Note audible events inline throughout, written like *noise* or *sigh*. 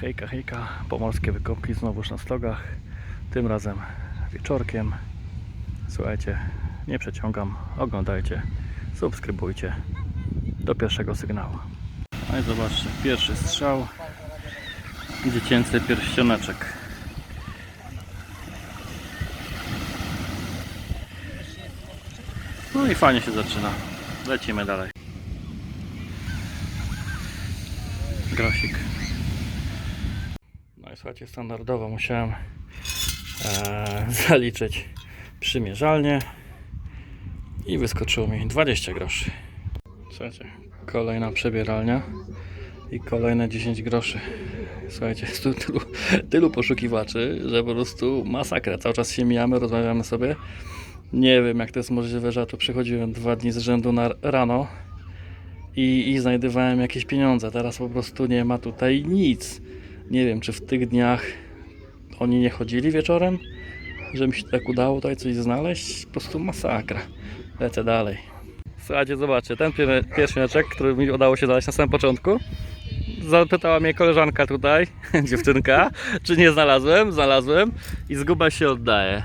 Hejka, hejka, pomorskie wykopki znowuż na stogach, tym razem wieczorkiem. Słuchajcie, nie przeciągam, oglądajcie, subskrybujcie do pierwszego sygnału. No i zobaczcie, pierwszy strzał, dziecięcy pierścioneczek. No i fajnie się zaczyna, lecimy dalej. Grafik. Słuchajcie, standardowo musiałem e, *laughs* zaliczyć przymierzalnie i wyskoczyło mi 20 groszy. Słuchajcie, kolejna przebieralnia i kolejne 10 groszy. Słuchajcie, jest *laughs* tu tylu, tylu poszukiwaczy, że po prostu masakra. Cały czas się mijamy, rozmawiamy sobie. Nie wiem, jak to jest możliwe, że ja tu przychodziłem dwa dni z rzędu na rano i, i znajdowałem jakieś pieniądze. Teraz po prostu nie ma tutaj nic. Nie wiem, czy w tych dniach oni nie chodzili wieczorem, że mi się tak udało tutaj coś znaleźć. Po prostu masakra. Lecę dalej. Słuchajcie, zobaczcie, ten pier- pierśniaczek, który mi udało się znaleźć na samym początku. Zapytała mnie koleżanka tutaj, *laughs* dziewczynka, czy nie znalazłem. Znalazłem i zguba się oddaje.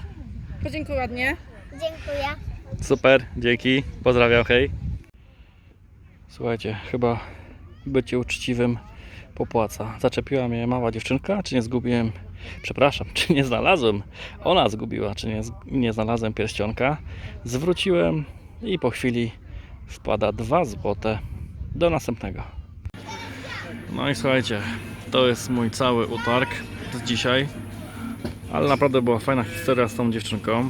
Podziękuj ładnie. Dziękuję. Super, dzięki, pozdrawiam, hej. Słuchajcie, chyba bycie uczciwym popłaca. Zaczepiła mnie mała dziewczynka, czy nie zgubiłem, przepraszam, czy nie znalazłem, ona zgubiła, czy nie, nie znalazłem pierścionka. Zwróciłem i po chwili wpada 2 złote do następnego. No i słuchajcie, to jest mój cały utarg z dzisiaj. Ale naprawdę była fajna historia z tą dziewczynką.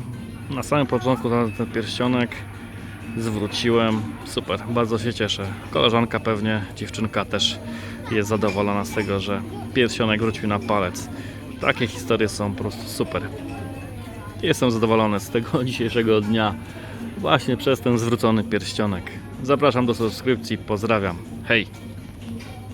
Na samym początku ten pierścionek, zwróciłem. Super, bardzo się cieszę. Koleżanka pewnie, dziewczynka też jest zadowolona z tego, że pierścionek wrócił na palec. Takie historie są po prostu super. Jestem zadowolony z tego *laughs* dzisiejszego dnia właśnie przez ten zwrócony pierścionek. Zapraszam do subskrypcji, pozdrawiam. Hej!